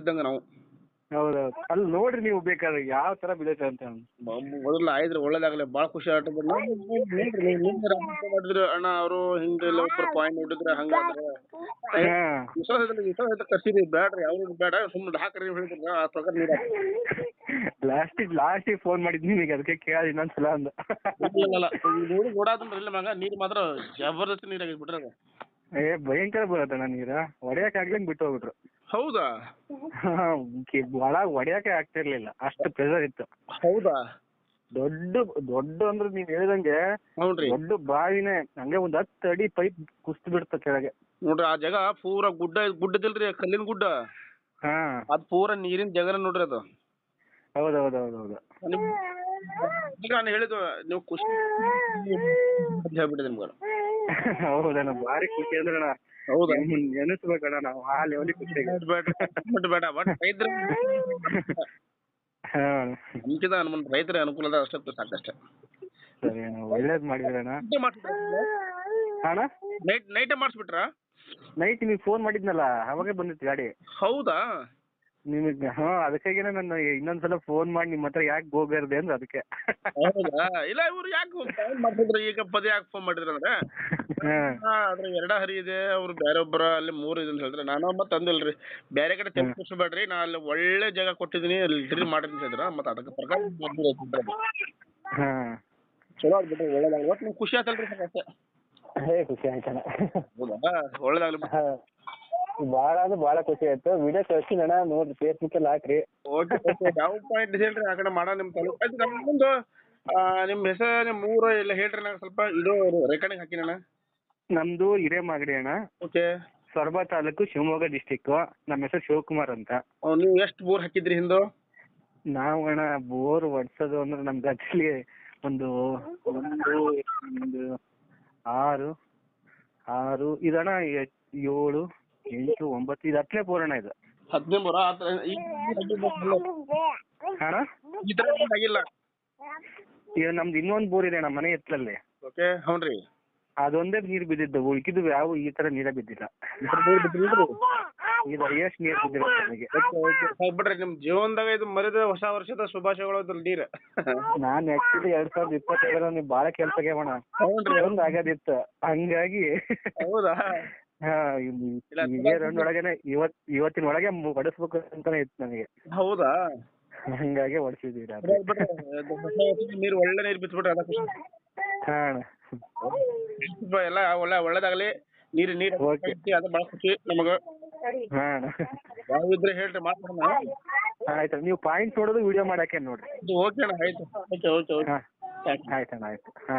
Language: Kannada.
ಇದ್ದಂಗ ನಾವು. ಹೌದೌದು. ಅಲ್ಲಿ ನೋಡ್ರಿ ನೀವು ಬೇಕಾದ್ರೆ ಯಾವ ತರ ಬಿದೈತೆ ಅಂತ. ಮೊದಲ ಆಯ್ತು ಒಳ್ಳೇದಾಗಲಿ. ಬಹಳ ಖುಷಿ ಆಟ ಮಾಡಿದ್ರು ಅಣ್ಣ ಅವರು ಹಿಂಗೆಲ್ಲ ಒಬ್ಬರು ಪಾಯಿಂಟ್ ನೋಡಿದ್ರೆ ಹಂಗಾದ್ರೆ ವಿಶ್ವಾಸ ವಿಶ್ವಾಸ ಕರ್ಸಿರಿ ಬೇಡ್ರಿ ಅವ್ರಿಗೆ ಬೇಡ. ಸುಮ್ಮನೆ ಹಾಕ್ರಿ ಹೇಳಿದ್ರೆ ಆ ಪ್ರಕಾರ ನೀರ ಲಾಸ್ಟಿಗೆ ಲಾಸ್ಟಿಗೆ ಫೋನ್ ಮಾಡಿದ್ ನಿಮಗೆ ಅದಕ್ಕೆ ಕೇಳಿ ಇನ್ನೊಂದ್ಸಲ ಅಂದ. ಇಲ್ಲ ನೋಡಿ ಓಡಾದ್ರಿ ಇಲ್ಲ ಮಗ ನೀರು ಮಾತ್ರ ಜಬರ್ದಸ್ತಿ ನೀರಾಗಿ ಬಿಟ್ರೆ ಏ ಭಯಂಕರ ಬರತ್ತಣ್ಣ ನೀರ ಹೊಡಿಯಕ್ ಆಗ್ಲಂಗ್ ಬಿಟ್ಟು ಹೋಗ್ಬಿಟ್ರು. ಹೌದಾ? ಒಳ ಹೊಡಿಯಕ್ಕೆ ಆಗ್ತಿರ್ಲಿಲ್ಲ. ಅಷ್ಟು ಪ್ರೆಷರ್ ಇತ್ತು. ಹೌದಾ? ದೊಡ್ಡ ದೊಡ್ಡ ಅಂದ್ರೆ ನೀವ್ ಹೇಳಿದಂಗೆ ದೊಡ್ಡ ಬಾವಿನೇ ಹಂಗೆ ಒಂದ್ ಹತ್ತು ಅಡಿ ಪೈಪ್ ಕುಸ್ತು ಬಿಡ್ತ ಕೆಳಗೆ. ನೋಡ್ರಿ ಆ ಜಾಗ ಪೂರ ಗುಡ್ಡ ಗುಡ್ಡದಿಲ್ರಿ ಕಲ್ಲಿನ ಗುಡ್ಡ? ಹಾ. ಅದ್ ಪೂರ ನೀರಿನ ಜಾಗನ ನೋಡ್ರಿ ಅದು. ಹೌದೌದೌದೌದು. ನಾನು ಹೇಳಿದ್ದು ನೀವು ಕುಸ್ತಿ ಹೇಳ್ಬಿಟ್ಟಿದೆ ನಿಮ್ಗೆ ಹೌದಣ್ಣ ಭಾರಿ ಖುಷಿ ಅಂದ್ರೆ ಅಣ್ಣ ಹೌದಾ ನೆನೆಸ್ಬೇಕಣ್ಣ ನಾವು ಆ ಲೆವೆಲ್ ಖುಷಿ ಬೇಡ ಬೇಡ ಬಟ್ ರೈತರ ನಮ್ಕಿಂತ ನಮ್ಮ ರೈತರ ಅನುಕೂಲ ಅದ ಅಷ್ಟೇ ಸಾಕಷ್ಟೇ. ಸರಿ ಅಣ್ಣ ಒಳ್ಳೇದ್ ಮಾಡಿದ್ರಣ್ಣ. ಅಣ್ಣ ನೈಟ್ ನೈಟೇ ಮಾಡಿಸ್ಬಿಟ್ರಾ? ನೈಟ್ ನೀವು ಫೋನ್ ಮಾಡಿದ್ನಲ್ಲ ಅವಾಗೇ ಬಂದಿತ್ತು ಗಾಡಿ. ಹೌದಾ? ನಿಮಗೆ ಹಾ ಅದಕ್ಕಾಗಿನೇ ನಾನು ಇನ್ನೊಂದ್ಸಲ ಫೋನ್ ಮಾಡಿ ನಿಮ್ಮ ಹತ್ರ ಯಾಕೆ ಹೋಗ್ಬಾರ್ದೆ ಅಂದ್ರೆ ಅದಕ್ಕೆ. ಹೌದಾ? ಇಲ್ಲ ಇವ್ರು ಯಾಕೆ ಫೋನ್ ಮಾಡ್ತಿದ್ರು? ಈಗ ಪದೇ ಯಾಕೆ ಫೋನ್ ಮಾಡಿದ್ರು ಅಂದ್ರೆ? ಹಾ. ಅದ್ರ ಎರಡ ಹರಿ ಇದೆ ಅವ್ರು ಬೇರೆ ಒಬ್ಬರ ಅಲ್ಲಿ ಮೂರು ಇದೆ ಅಂತ ಹೇಳಿದ್ರೆ ನಾನು ಮತ್ತೆ ಅಂದಿಲ್ರಿ ಬೇರೆ ಕಡೆ ತಪ್ಪಿಸ್ಬೇಡ್ರಿ ನಾ ಅಲ್ಲಿ ಒಳ್ಳೆ ಜಾಗ ಕೊಟ್ಟಿದ್ದೀನಿ ಅಲ್ಲಿ ಡ್ರಿಲ್ ಮಾಡ್ರಿ ಅಂತ ಹೇಳಿದ್ರ ಮತ್ತೆ ಅದಕ್ಕೆ ಪ್ರಕಾರ ಆಯ್ತು ಅದು. ಹಾ. ಚಲೋ ಆಗ್ಬಿಟ್ರಿ ಒಳ್ಳೇದಾಗ್ಲಿ. ಒಟ್ಟು ನಿಮ್ಗೆ ಖುಷಿ ಆತಲ್ರಿ ಸರ್ ಅಷ್ಟೇ ಹೇ ಖುಷಿ ಆಯ್ತಣ್ಣ. ಹೌದಾ? ಒಳ್ಳೇದಾಗ್ಲಿ. ಹಾ. ಭಾಳ ಅಂದ್ರೆ ಬಾಳ ಖುಷಿ ಆಯ್ತು. ವಿಡಿಯೋ ಕಳ್ಸಿನ ಅಣ್ಣ ನೋಡ್ರಿ ಫೇಸ್ಬುಕ್ ಅಲ್ಲಿ ಹಾಕ್ರಿ. ಓಕೆ ಯಾವ ಪಾಯಿಂಟ್ ಹೇಳ್ರಿ? ಆ ಕಡೆ ಮಾಡೋ ನಿಮ್ಮ ತಾಲೂಕು ಆಯ್ತು ನಿಮ್ಮ ಹೆಸರು ನಿಮ್ ಊರು ಎಲ್ಲ ಹೇಳ್ರಿ ನಂಗೆ ಸ್ವಲ್ಪ ಇದು ರೆಕಾರ್ಡಿಂಗ್ ಹಾಕಿನ ಅಣ್ಣ. ನಮ್ದು ಹಿರೇಮಾಗಡಿ ಅಣ್ಣ. ಓಕೆ ಸೊರಬ ತಾಲೂಕು ಶಿವಮೊಗ್ಗ ಡಿಸ್ಟಿಕ್ ನಮ್ಮ ಹೆಸರು ಶಿವಕುಮಾರ್ ಅಂತ. ನೀವು ಎಷ್ಟು ಬೋರ್ ಹಾಕಿದ್ರಿ ಹಿಂದು? ನಾವು ಅಣ್ಣ ಬೋರ್ ಹೊಡ್ಸೋದು ಅಂದ್ರೆ ನಮ್ ಗದ್ದೆಲಿ ಒಂದು ಒಂದು ಒಂದು ಆರು ಆರು ಇದಣ್ಣ ಏಳು ಎಂಟು ಒಂಬತ್ತು ಇದು ಹತ್ತನೇ ಪೂರಣ ಇದು. ಹದಿನೈದು ಬೋರ ಆ ಥರ ಈ ಅಣ್ಣ ಈ ಥರ ಏನ್ ಆಗಿಲ್ಲ? ಈಗ ನಮ್ದು ಇನ್ನೊಂದು ಬೋರ್ ಇದೆ ನಮ್ಮ ಮನೆ ಎತ್ತಲಲ್ಲಿ. ಓಕೆ ಹ್ಞೂ ರೀ. ಅದೊಂದೇ ನೀರು ಬಿದ್ದಿದ್ದು ಉಳ್ಕಿದ್ದು ಯಾವ ಈ ತರ ನೀರ ಬಿದ್ದಿಲ್ಲ. ಇದು? ನೀರ್ ನೀರು ಬಿದ್ದಿರೋ ನನಗೆ ಬಿಡ್ರಿ ನಿಮ್ ಜೀವನದಾಗ ಇದು ಮರಿದ ಹೊಸ ವರ್ಷದ ಶುಭಾಶಯಗಳು ನೀರ್. ನಾನ್ ಆಕ್ಚುಲಿ ಎರಡ್ ಸಾವಿರದ ಇಪ್ಪತ್ತೈದರ ನೀವು ಬಾಳ ಕೆಲ್ಸ ಆಗ್ಯಾವಣ ಹೌನ್ರಿ ಒಂದ್ ಆಗದಿತ್ತು. ಹಂಗಾಗಿ ಹೌದಾ? ಹಾ ಒಳಗೇನೆ ಇವತ್ ಇವತ್ತಿನ ಒಳಗೆ ಹೊಡಿಸ್ಬೇಕು ಅಂತಾನೆ ಇತ್ತು ನನಗೆ ಹೌದಾ? ಹಂಗಾಗಿ ವರ್ಷದ ನೀರ್ ಒಳ್ಳೆ ನೀರ್ ಬಿಟ್ಬಿಟ್ರೆ ಖುಷಿ ಹಾ ಎಲ್ಲ ಒಳ್ಳೆ ಒಳ್ಳೇದಾಗ್ಲಿ. ನೀರ್ ನೀರ್. ಅದು ಖುಷಿ ನಮಗ. ಹಾ. ಯಾವ ಇದ್ರೆ ಹೇಳ್ರಿ ಮಾತಾಡೋಣ. ಆಯ್ತು ನೀವು ಪಾಯಿಂಟ್ ನೋಡೋದು ವಿಡಿಯೋ ಮಾಡಕ್ಕೆ ನೋಡ್ರಿ. ಓಕೆ ಅಣ್ಣ ಆಯ್ತು. ಓಕೆ ಓಕೆ ಆಯ್ತಣ್ಣ ಆಯ್ತು ಹಾ.